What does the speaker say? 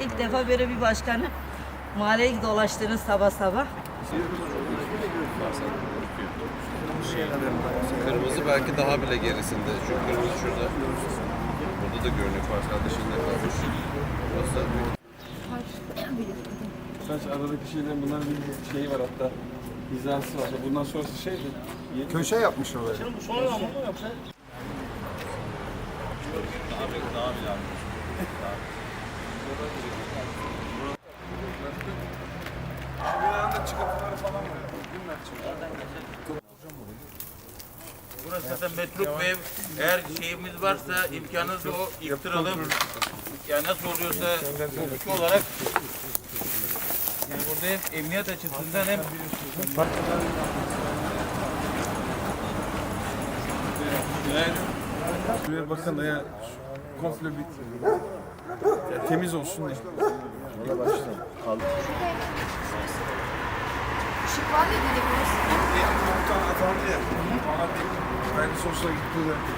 İlk defa böyle bir başkanı mahalleye dolaştınız sabah sabah. Kırmızı belki daha bile gerisinde. Çünkü kırmızı şurada. Burada da görünüyor parkın dışında kalmış. Burası Kaç aradaki şeylerin bunların bir şeyi var hatta. Hizası var. Bundan sonrası şeydi. Köşe yapmış oraya. Burası zaten metruk ev. Eğer şeyimiz varsa imkanınız o yıktıralım. Yani nasıl oluyorsa hukuki olarak yani burada hem emniyet açısından hem Buraya bakın ya komple ya temiz olsun diye. Işık var ya dedi burası. Ben sosyal gitti de.